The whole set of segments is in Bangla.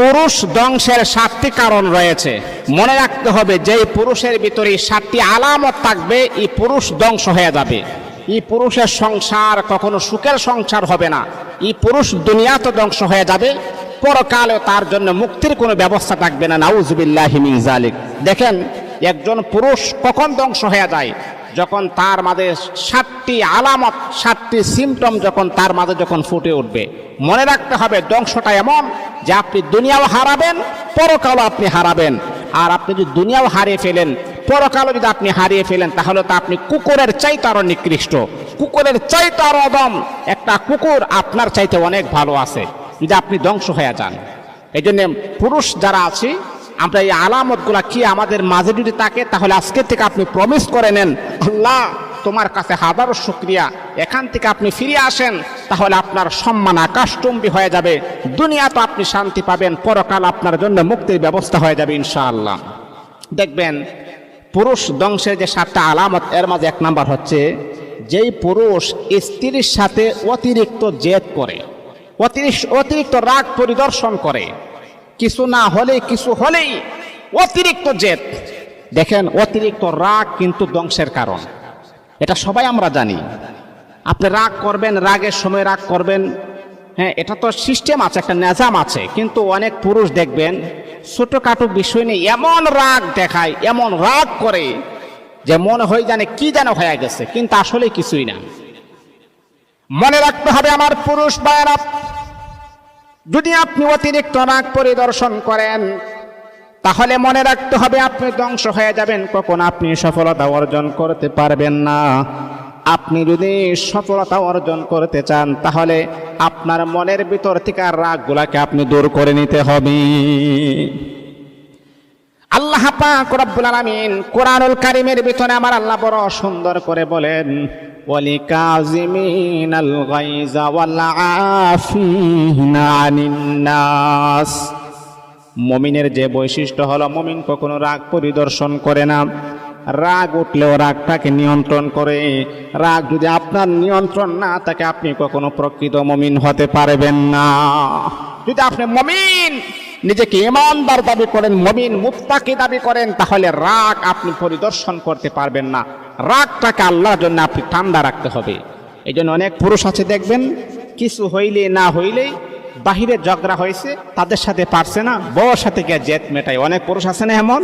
পুরুষ ধ্বংসের সাতটি কারণ রয়েছে। মনে রাখতে হবে যে পুরুষের ভিতরে সাতটি আলামত থাকবে, এই পুরুষ ধ্বংস হয়ে যাবে। এই পুরুষের সংসার কখনো সুখের সংসার হবে না। এই পুরুষ দুনিয়াতে ধ্বংস হয়ে যাবে। পরকালে তার জন্য মুক্তির কোনো ব্যবস্থা থাকবে না। নাউজুবিল্লাহি মিনজালিক দেখেন, একজন পুরুষ কখন ধ্বংস হয়ে যায়? যখন তার মাঝে সাতটি আলামত, সাতটি সিমটম যখন তার মাঝে যখন ফুটে উঠবে, মনে রাখতে হবে ধ্বংসটা এমন যে আপনি দুনিয়াও হারাবেন, পরকালও আপনি হারাবেন। আর আপনি যদি দুনিয়াও হারিয়ে ফেলেন, পরকালও যদি আপনি হারিয়ে ফেলেন, তাহলে তো আপনি কুকুরের চাইতে আরও নিকৃষ্ট। কুকুরের চাইতে আরও অদম। একটা কুকুর আপনার চাইতে অনেক ভালো আছে যদি আপনি ধ্বংস হয়ে যান। এই জন্য পুরুষ যারা আছে আমরা এই আলামতগুলা কি আমাদের মাঝে যদি থাকে, তাহলে আজকে থেকে আপনি প্রমিস করে নেন, আল্লাহ, তোমার কাছে হাজারো শুক্রিয়া। এখান থেকে আপনি ফিরে আসেন, তাহলে আপনার সম্মান আকাশচুম্বী হয়ে যাবে। দুনিয়া তো আপনি শান্তি পাবেন, পরকাল আপনার জন্য মুক্তির ব্যবস্থা হয়ে যাবে, ইনশাআল্লাহ। দেখবেন, পুরুষ ধ্বংসের যে সাতটা আলামত, এর মাঝে এক নাম্বার হচ্ছে, যেই পুরুষ স্ত্রীর সাথে অতিরিক্ত জেদ করে, অতিরিক্ত অতিরিক্ত রাগ পরিদর্শন করে কিছু না হলে কিছু হলেই অতিরিক্ত জেদ। দেখেন, অতিরিক্ত রাগ কিন্তু ধ্বংসের কারণ। এটা সবাই আমরা জানি। আপনি রাগ করবেন, রাগের সময় রাগ করবেন। হ্যাঁ এটা তো সিস্টেম আছে, একটা নেজাম আছে। কিন্তু অনেক পুরুষ দেখবেন, ছোটোখাটো বিষয় নিয়ে এমন রাগ দেখায়, এমন রাগ করে যে মনে হয় জানে কি যেন হয়ে গেছে, কিন্তু আসলে কিছুই না। মনে রাখতে হবে আমার পুরুষ বায়রা যদি আপনি অতিরিক্ত রাগ পরিদর্শন করেন, তাহলে মনে রাখতে হবে আপনি ধ্বংস হয়ে যাবেন, কখন আপনি সফলতা অর্জন করতে পারবেন না। আপনি যদি সফলতা অর্জন করতে চান, তাহলে আপনার মনের ভিতর থেকে রাগগুলাকে আপনি দূর করে নিতে হবে। আল্লাহ পাক রব্বুল আলামিন কোরআনুল কারীমের ভিতরে আমার আল্লাহ বড় সুন্দর করে বলেন গায়জা ওয়াল আফিনা আনিন নাস মমিনের যে বৈশিষ্ট্য হলো মমিন কখনো রাগ পরিদর্শন করে না। রাগ উঠলেও রাগটাকে নিয়ন্ত্রণ করে। রাগ যদি আপনার নিয়ন্ত্রণ না থাকে, আপনি কখনো প্রকৃত মমিন হতে পারবেন না। যদি আপনি মমিন নিজেকে ইমানদার দাবি করেন, মমিন মুক্তাকি দাবি করেন, তাহলে রাগ আপনি পরিদর্শন করতে পারবেন না। রাগটাকে আল্লাহর জন্য আপনি ঠান্ডা রাখতে হবে। এই জন্য অনেক পুরুষ আছে, দেখবেন, কিছু হইলে না হইলেই বাহিরে ঝগড়া হয়েছে, তাদের সাথে পারছে না, বউর সাথে গিয়ে জেত মেটাই অনেক পুরুষ আছে না এমন?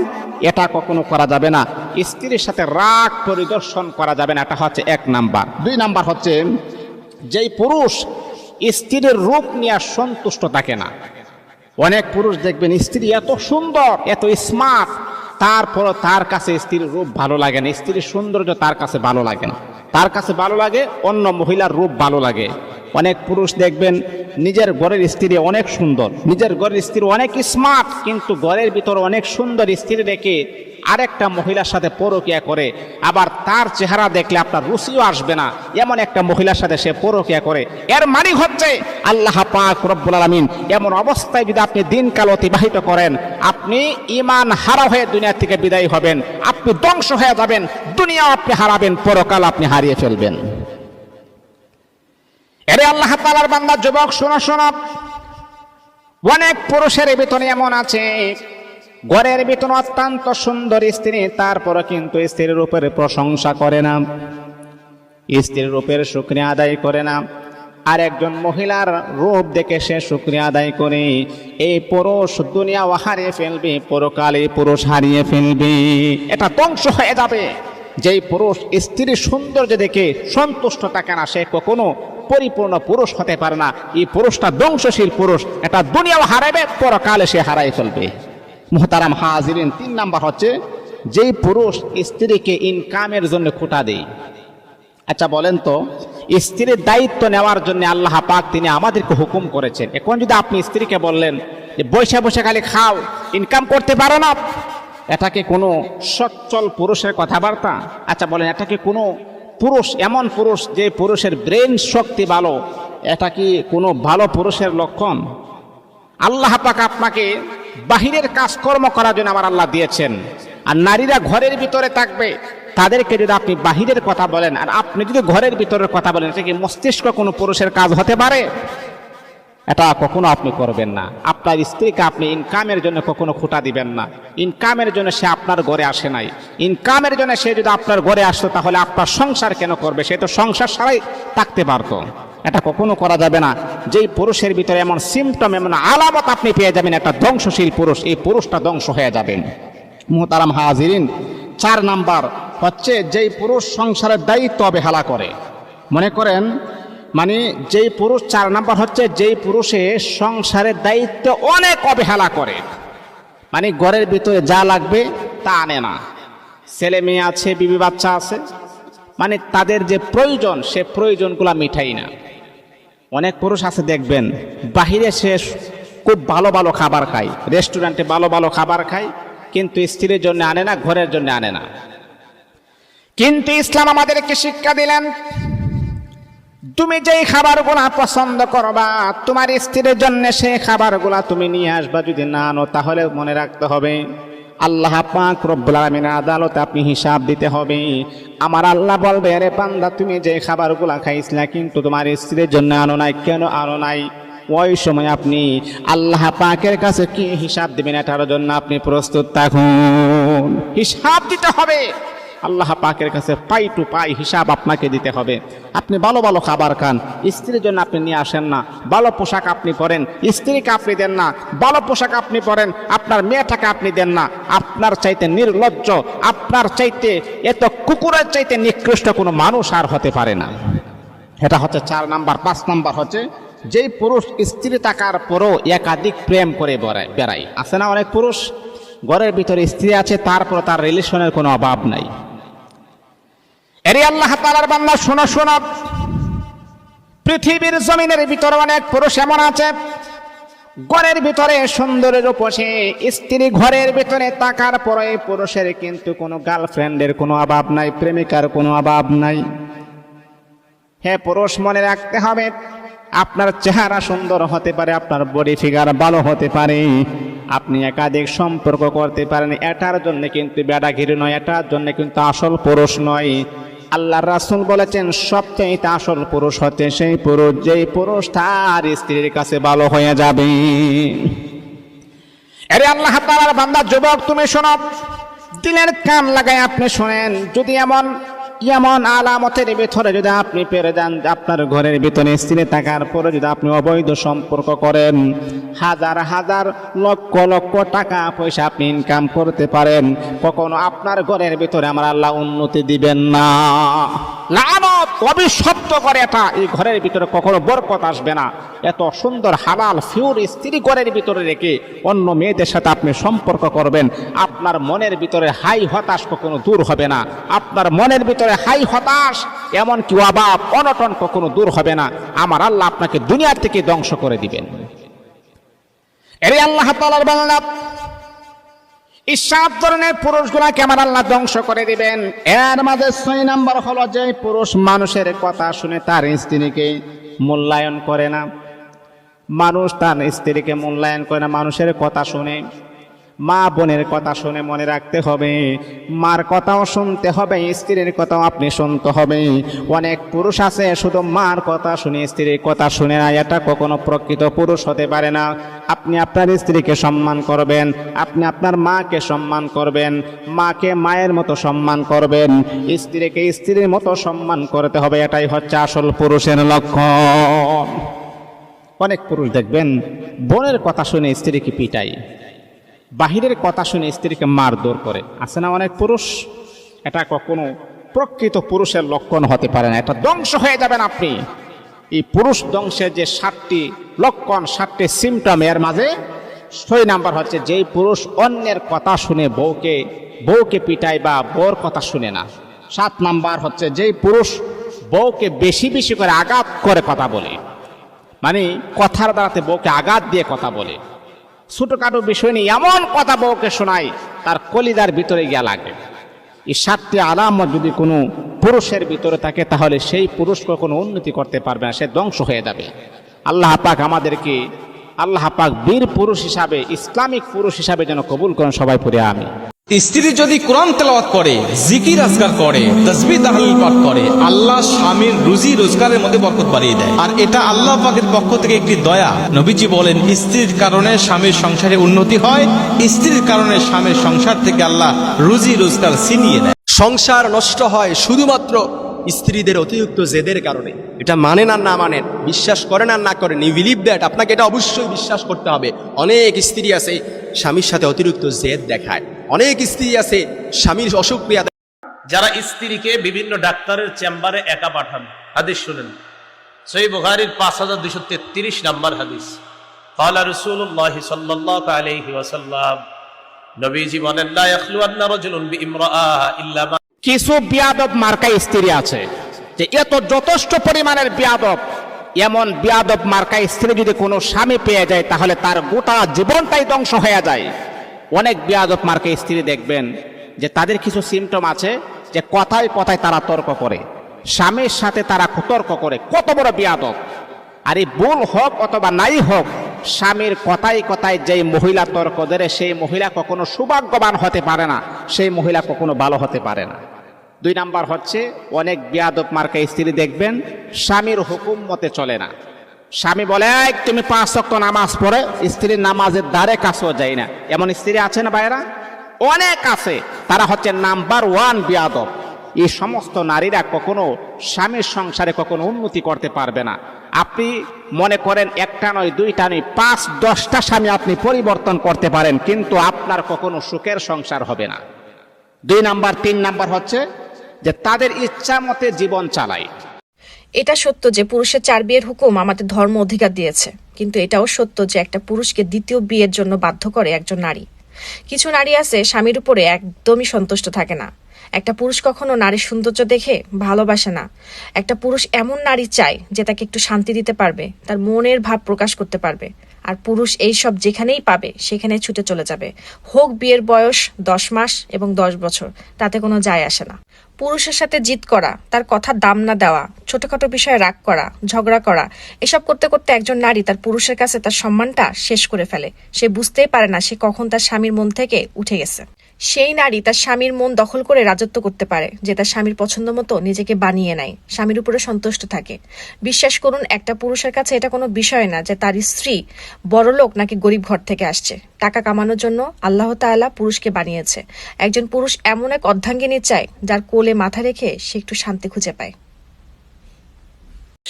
এটা কখনো করা যাবে না। স্ত্রীর সাথে রাগ পরিদর্শন করা যাবে না, এটা হচ্ছে এক নাম্বার। দুই নাম্বার হচ্ছে, যেই পুরুষ স্ত্রীর রূপ নিয়ে সন্তুষ্ট থাকে না অনেক পুরুষ দেখবেন স্ত্রী এত সুন্দর, এত স্মার্ট তারপর তার কাছে স্ত্রীর রূপ ভালো লাগে না। স্ত্রীর সৌন্দর্য তার কাছে ভালো লাগে না। তার কাছে ভালো লাগে, অন্য মহিলার রূপ ভালো লাগে। অনেক পুরুষ দেখবেন নিজের ঘরের স্ত্রী অনেক সুন্দর, নিজের ঘরের স্ত্রী অনেক স্মার্ট কিন্তু ঘরের ভিতর অনেক সুন্দর স্ত্রী রেখে আরেকটা মহিলার সাথে পরকিয়া করে, আবার তার চেহারা দেখলে আপনার রুচিও আসবে না। এমন একটা মহিলার সাথে সে পরকিয়া করে। এর মানে হচ্ছে আল্লাহ পাক রব্বুল আলামিন। এমন অবস্থায় যদি আপনি দিনকাল অতিবাহিত করেন, আপনি ইমান হারা হয়ে দুনিয়া থেকে বিদায় হবেন, আপনি ধ্বংস হয়ে যাবেন দুনিয়াও আপনি হারাবেন, পরকাল আপনি হারিয়ে ফেলবেন। এরে আল্লাহ তালার বান্দা, যুবক, শোনা শোনা। অনেক পুরুষের বেতনে এমন আছে ঘরের বেতন অত্যন্ত সুন্দর স্ত্রী তারপরে কিন্তু স্ত্রীর উপরে প্রশংসা করে না। স্ত্রীর রূপের শুক্রিয়া আদায় করে না। আর একজন মহিলার রূপ দেখে সে শুক্রিয়া আদায় করে, এই পুরুষ দুনিয়া হারিয়ে ফেলবে, পরকালে পুরুষ হারিয়ে ফেলবে। এটা ধ্বংস হয়ে যাবে। যেই পুরুষ স্ত্রীর সৌন্দর্য দেখে সন্তুষ্ট থাকে না, সে কখনো পরিপূর্ণ পুরুষ হতে পারে না। এই পুরুষটা ধ্বংসশীল পুরুষ, এটা দুনিয়াও হারাবে, পরকালে সে হারাই ফেলবে। মোহতারাম হাজিরিন, তিন নাম্বার হচ্ছে, যেই পুরুষ স্ত্রীকে ইনকামের জন্য খুঁটা দেয়। আচ্ছা বলেন তো, স্ত্রীর দায়িত্ব নেওয়ার জন্য আল্লাহ পাক তিনি আমাদেরকে হুকুম করেছেন। এখন যদি আপনি স্ত্রীকে বললেন যে, বসে বসে খালি খাও, ইনকাম করতে পারো না। এটা কি কোনো সচ্ছল পুরুষের কথাবার্তা? আচ্ছা বলেন, এটা কি কোনো পুরুষ, এমন পুরুষ যে পুরুষের ব্রেন শক্তি ভালো, এটা কি কোনো ভালো পুরুষের লক্ষণ? আল্লাহ পাক আপনাকে বাহিরের কাজকর্ম করার জন্য আমার আল্লাহ দিয়েছেন। আর নারীরা ঘরের ভিতরে থাকবে, তাদেরকে যদি আপনি বাহিরের কথা বলেন, আর আপনি যদি ঘরের ভিতরের কথা বলেন, সে কি মস্তিষ্ক কোনো পুরুষের কাজ হতে পারে? এটা কখনো আপনি করবেন না। আপনার স্ত্রীকে আপনি ইনকামের জন্য কখনো খুঁটা দিবেন না। ইনকামের জন্য সে আপনার ঘরে আসে নাই। ইনকামের জন্য সে যদি আপনার ঘরে আসতো, তাহলে আপনার সংসার কেন করবে? সে তো সংসার সারাই থাকতে পারতো। এটা কখনো করা যাবে না। যেই পুরুষের ভিতরে এমন সিমটম এমন আলামত আপনি পেয়ে যাবেন একটা ধ্বংসশীল পুরুষ, এই পুরুষটা ধ্বংস হয়ে যাবেন মোহতারাম হাজিরিন, চার নাম্বার হচ্ছে, যেই পুরুষ সংসারের দায়িত্ব অবহেলা করে, মনে করেন মানে যেই পুরুষ চার নাম্বার হচ্ছে, যেই পুরুষে সংসারের দায়িত্ব অনেক অবহেলা করে। মানে ঘরের ভিতরে যা লাগবে তা আনে না। ছেলে মেয়ে আছে, বিবি বাচ্চা আছে মানে তাদের যে প্রয়োজন, সে প্রয়োজনগুলো মিঠাই না। অনেক পুরুষ আছে, দেখবেন, বাহিরে সে খুব ভালো ভালো খাবার খায়, রেস্টুরেন্টে ভালো ভালো খাবার খায়, কিন্তু স্ত্রীর জন্য আনে না, ঘরের জন্য আনে না। কিন্তু ইসলাম আমাদেরকে শিক্ষা দিলেন তুমি যেই খাবারগুলা পছন্দ করবা, তোমার স্ত্রীর জন্য সেই খাবারগুলা তুমি নিয়ে আসবা যদি না আনো, তাহলে মনে রাখতে হবে, আল্লাহ পাক রব্বুল আদালতে আপনি হিসাব দিতে হবে। আমার আল্লাহ বলবে, আরে পান্দা তুমি যে খাবারগুলা খাইছিলা কিন্তু তোমার স্ত্রীর জন্য আনো নাই, কেন আনো নাই? ওই সময় আপনি আল্লাহ পাকের কাছে কি হিসাব দিবেন এটার জন্য আপনি প্রস্তুত থাকুন। হিসাব দিতে হবে। আল্লাহ পাকের কাছে পাই টু পাই হিসাব আপনাকে দিতে হবে। আপনি ভালো ভালো খাবার খান, স্ত্রীর জন্য আপনি নিয়ে আসেন না। ভালো পোশাক আপনি পরেন, স্ত্রীকে আপনি দেন না। ভালো পোশাক আপনি পরেন, আপনার মেয়েটাকে আপনি দেন না। আপনার চাইতে নির্লজ্জ, আপনার চাইতে এত কুকুরের চাইতে নিকৃষ্ট কোনো মানুষ আর হতে পারে না। এটা হচ্ছে চার নাম্বার, পাঁচ নাম্বার হচ্ছে, যেই পুরুষ স্ত্রী থাকার পরও একাধিক প্রেম করে বেড়ায় বেড়ায়। আছে না অনেক পুরুষ? ঘরের ভিতরে স্ত্রী আছে তারপর তার রিলেশনের কোনো অভাব নাই। এরে আল্লাহ তালার বান্না শোনো শোনো। পৃথিবীর জমিনের ভিতরে অনেক পুরুষ এমন আছে, ঘরের ভিতরে সুন্দরের উপসে স্ত্রী ঘরের ভিতরে তাকার পরে পুরুষের কিন্তু কোনো গার্লফ্রেন্ডের কোনো অভাব নাই, প্রেমিকার কোনো অভাব নাই। হে পুরুষ, মনে রাখতে হবে, আপনার চেহারা সুন্দর হতে পারে, আপনার বডি ফিগার ভালো হতে পারে। আপনি একাধিক সম্পর্ক করতে পারেন, এটার জন্য কিন্তু বেড়াঘিরি নয়, এটার জন্য কিন্তু আসল পুরুষ নয়। আল্লাহ রাসুল বলেছেন, সবচেয়ে আসল পুরুষ হতে সেই পুরুষ, যেই পুরুষ তার স্ত্রীর কাছে ভালো হয়ে যাবে। আরে আল্লাহ তাআলার বান্দা, যুবক, তুমি শোনো, দিলের কান লাগায় আপনি শোনেন, যদি এমন এমন আলামতের ভিতরে যদি আপনি পেরে যান আপনার ঘরের ভিতরে স্ত্রী থাকার পরে যদি আপনি অবৈধ সম্পর্ক করেন, হাজার হাজার লক্ষ লক্ষ টাকা পয়সা আপনি ইনকাম করতে পারেন, কখনো আপনার ঘরের ভিতরে আমার আল্লাহ উন্নতি দিবেন না। লানত অবিশ্বপ্ত করে এটা। এই ঘরের ভিতরে কখনো বরকত আসবে না। এত সুন্দর হালাল ফিউর স্ত্রী ঘরের ভিতরে রেখে অন্য মেয়েদের সাথে আপনি সম্পর্ক করবেন। আপনার মনের ভিতরে হাই হতাশ কখনো দূর হবে না। আপনার মনের ভিতরে হাই হতাশ এমন কি অভাব, অনটন কখনো দূর হবে না। আমার আল্লাহ আপনাকে দুনিয়ার থেকে ধ্বংস করে দিবেন। এরে আল্লাহ তালার বাংলা এই সাত ধরনের পুরুষগুলাকে আমার আল্লাহ ধ্বংস করে দিবেন। এর মাঝে ছয় নাম্বার হলো যে পুরুষ মানুষের কথা শুনে তার স্ত্রীকে মূল্যায়ন করে না। মানুষ তার স্ত্রীকে মূল্যায়ন করে না, মানুষের কথা শুনে। মা বোনের কথা শুনে মনে রাখতে হবে। মার কথাও শুনতে হবে, স্ত্রীর কথাও আপনি শুনতে হবে। অনেক পুরুষ আছে, শুধু মার কথা শুনে, স্ত্রীর কথা শুনে না, এটা কখনো প্রকৃত পুরুষ হতে পারে না। আপনি আপনার স্ত্রীকে সম্মান করবেন, আপনি আপনার মাকে সম্মান করবেন, মাকে মায়ের মতো সম্মান করবেন। স্ত্রীকে স্ত্রীর মতো সম্মান করতে হবে, এটাই হচ্ছে আসল পুরুষের লক্ষণ। অনেক পুরুষ দেখবেন, বোনের কথা শুনে স্ত্রীকে পিটাই বাহিরের কথা শুনে স্ত্রীকে মারধর করে। আছে না অনেক পুরুষ? এটা কখনো প্রকৃত পুরুষের লক্ষণ হতে পারে না। এটা ধ্বংস হয়ে যাবেন আপনি। এই পুরুষ ধ্বংসের যে সাতটি লক্ষণ, সাতটি সিমটম এর মাঝে ছয় নাম্বার হচ্ছে যেই পুরুষ অন্যের কথা শুনে বউকে বউকে পিটায় বা বউর কথা শুনে না। সাত নাম্বার হচ্ছে যেই পুরুষ বউকে বেশি বেশি করে আঘাত করে কথা বলে। মানে কথার দ্বারাতে বউকে আঘাত দিয়ে কথা বলে। ছোটখাটো বিষয় নিয়ে এমন কথা বউকে শোনায় তার কলিদার ভিতরে গিয়া লাগে। এই সাতটি আলামত যদি কোনো পুরুষের ভিতরে থাকে, তাহলে সেই পুরুষ কোনো উন্নতি করতে পারবে না, সে ধ্বংস হয়ে যাবে। আল্লাহ পাক আমাদেরকে, আল্লাহ পাক বীর পুরুষ হিসাবে, ইসলামিক পুরুষ হিসাবে যেন কবুল করেন সবাই পড়ে আমি স্ত্রী যদি কোরআন তেলাওয়াত করে, জিকির আজগার করে তসবি তাহলিল পাঠ করে, আল্লাহ স্বামীর রুজি রোজগারের মধ্যে বরকত বাড়িয়ে দেয়। আর এটা আল্লাহ পাকের পক্ষ থেকে একটি দয়া। নবীজি বলেন, স্ত্রীর কারণে স্বামীর সংসারে উন্নতি হয়, স্ত্রীর কারণে স্বামীর সংসার থেকে আল্লাহ রুজি রোজগার ছিনিয়ে নেয়। সংসার নষ্ট হয় শুধুমাত্র স্ত্রীদের, অতিরিক্ত জেদের কারণে। এটা মানেন আর না মানেন, বিশ্বাস করেন আর না করেন ইউ বিলিভ দ্যাট আপনাকে এটা অবশ্যই বিশ্বাস করতে হবে। অনেক স্ত্রী আছে, স্বামীর সাথে অতিরিক্ত জেদ দেখায়। অনেক স্ত্রী আছে স্বামীর অসুখ ক্রিয়া যারা স্ত্রীকে বিভিন্ন ডাক্তারের চেম্বারে একা পাঠান হাদিস শুনেন সই বুখারির পাঁচ হাজার দুশো তেত্রিশ নাম্বার হাদিস قال رسول الله صلى الله عليه وسلم নবীজি বলেন লা ইয়াখলুয়ান্না রাজুলুন বিইমরাআ ইল্লা মা কিছু বিয়াদব মার্কা স্ত্রী আছে যে এত যথেষ্ট পরিমাণের বিয়াদব এমন বিয়াদব মার্কা স্ত্রী যদি কোনো স্বামী পেয়ে যায় তাহলে তার গোটা জীবনটাই ধ্বংস হয়ে যায় অনেক বিয়াদব মার্কা স্ত্রী দেখবেন যে তাদের কিছু সিমটম আছে যে কথায় কথায় তারা তর্ক করে, স্বামীর সাথে তারা তর্ক করে, কত বড় বিয়াদব আর এই ভুল হোক অথবা নাই হোক, স্বামীর কথায় কথায় যেই মহিলা তর্ক দেয় সেই মহিলা কখনো সৌভাগ্যবান হতে পারে না, সেই মহিলা কখনো ভালো হতে পারে না। দুই নাম্বার হচ্ছে, অনেক বিয়াদব মার্কা স্ত্রী দেখবেন, স্বামীর হুকুম মতে চলে না। স্বামী বলে "এই, তুমি পাঁচ শক্ত নামাজ পড়ে স্ত্রীর নামাজের দ্বারে কাছেও যায় না। এমন স্ত্রী আছে না ভাইরা অনেক আছে। তারা হচ্ছে নাম্বার ওয়ান বিয়াদব। এই সমস্ত নারীরা কখনো স্বামীর সংসারে কখনো উন্নতি করতে পারবে না। আপনি মনে করেন একটা নয় দুইটা নয় পাঁচ দশটা স্বামী আপনি পরিবর্তন করতে পারেন কিন্তু আপনার কখনো সুখের সংসার হবে না। দুই নাম্বার তিন নাম্বার হচ্ছে যে তাদের ইচ্ছা মতে জীবন চালায়। এটা সত্য যে পুরুষের চার বিয়ের হুকুম আমাদের ধর্ম অধিকার দিয়েছে। কিন্তু এটাও সত্য যে একটা পুরুষকে দ্বিতীয় বিয়ের জন্য বাধ্য করে একজন নারী। কিছু নারী আছে, স্বামীর উপরে একদমই সন্তুষ্ট থাকে না। একটা পুরুষ কখনো নারীর সৌন্দর্য দেখে ভালোবাসে না। একটা পুরুষ এমন নারী চায় যে তাকে একটু শান্তি দিতে পারবে, তার মনের ভাব প্রকাশ করতে পারবে। আর পুরুষ এই সব যেখানেই পাবে, সেখানে ছুটে চলে যাবে। হোক বিয়ের বয়স দশ মাস এবং দশ বছর, তাতে কোনো যায় আসে না। পুরুষের সাথে জিত করা, তার কথা দাম না দেওয়া, ছোটখাটো বিষয়ে রাগ করা, ঝগড়া করা, এসব করতে করতে একজন নারী তার পুরুষের কাছে তার সম্মানটা শেষ করে ফেলে। সে বুঝতেই পারে না সে কখন তার স্বামীর মন থেকে উঠে গেছে। সেই নারী তার স্বামীর মন দখল করে রাজত্ব করতে পারে, যে তার স্বামীর পছন্দ মতো নিজেকে বানিয়ে নেয়, স্বামীর উপরে সন্তুষ্ট থাকে। বিশ্বাস করুন, একটা পুরুষের কাছে এটা কোনো বিষয় না যে তার স্ত্রী বড়লোক নাকি গরিব ঘর থেকে আসছে। টাকা কামানোর জন্য আল্লাহ তাআলা পুরুষকে বানিয়েছে। একজন পুরুষ এমন এক অর্ধাঙ্গিনী চায়, যার কোলে মাথা রেখে সে একটু শান্তি খুঁজে পায়।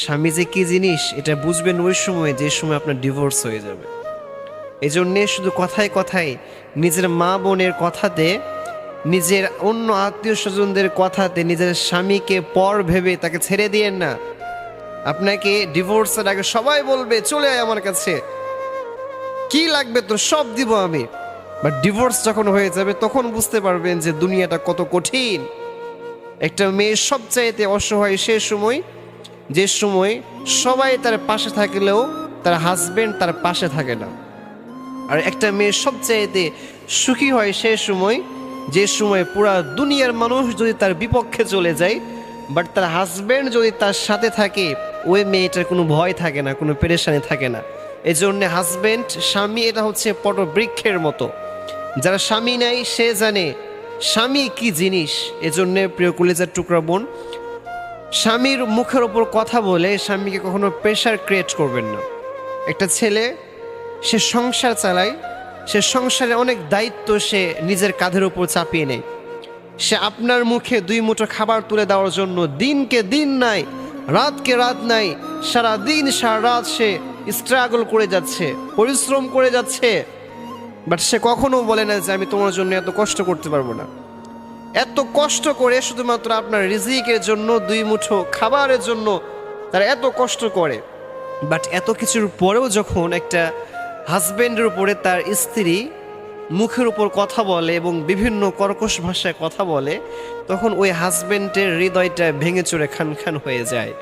স্বামী যে কি জিনিস, এটা বুঝবেন ওই সময় যে সময় আপনার ডিভোর্স হয়ে যাবে। এই জন্যে শুধু কথায় কথায় নিজের মা বোনের কথাতে, নিজের অন্য আত্মীয় স্বজনদের কথাতে, নিজের স্বামীকে পর ভেবে তাকে ছেড়ে দিয়েন না। আপনাকে ডিভোর্সের আগে সবাই বলবে, চলে আয় আমার কাছে। কি লাগবে তোর? সব দিব আমি। বা ডিভোর্স যখন হয়ে যাবে, তখন বুঝতে পারবেন যে দুনিয়াটা কত কঠিন। একটা মেয়ে সবচাইতে অসহায় সে সময়, যে সময় সবাই তার পাশে থাকলেও তার হাজবেন্ড তার পাশে থাকে না। আর একটা মেয়ে সবচাইতে সুখী হয় সে সময়, যে সময় পুরা দুনিয়ার মানুষ যদি তার বিপক্ষে চলে যায় বাট তার হাজব্যান্ড যদি তার সাথে থাকে, ওই মেয়েটার কোনো ভয় থাকে না, কোনো পেরেশানি থাকে না। এই জন্য হাজবেন্ড স্বামী এটা হচ্ছে পটবৃক্ষের মতো। যারা স্বামী নাই, সে জানে স্বামী কি জিনিস। এজন্যে প্রিয় কলেজের টুকরা বোন, স্বামীর মুখের ওপর কথা বলে স্বামীকে কখনো প্রেশার ক্রিয়েট করবেন না। একটা ছেলে সে সংসার চালায়, সে সংসারে অনেক দায়িত্ব সে নিজের কাঁধের উপর চাপিয়ে নেয়। সে আপনার মুখে দুই মুঠো খাবার তুলে দেওয়ার জন্য দিনকে দিন নাই, রাতকে রাত নাই সারা দিন সারা রাত সে স্ট্রাগল করে যাচ্ছে, পরিশ্রম করে যাচ্ছে। বাট সে কখনো বলে না যে, আমি তোমার জন্য এত কষ্ট করতে পারব না। এত কষ্ট করে শুধুমাত্র আপনার রিজিকের জন্য, দুই মুঠো খাবারের জন্য তারা এত কষ্ট করে। বাট এত কিছুর পরেও যখন একটা হাজবেন্ডের উপরে তার স্ত্রী মুখের উপর কথা বলে এবং বিভিন্ন কর্কশ ভাষায় কথা বলে, তখন ওই হাজব্যান্ডের হৃদয়টা ভেঙে চড়ে খান খান হয়ে যায়।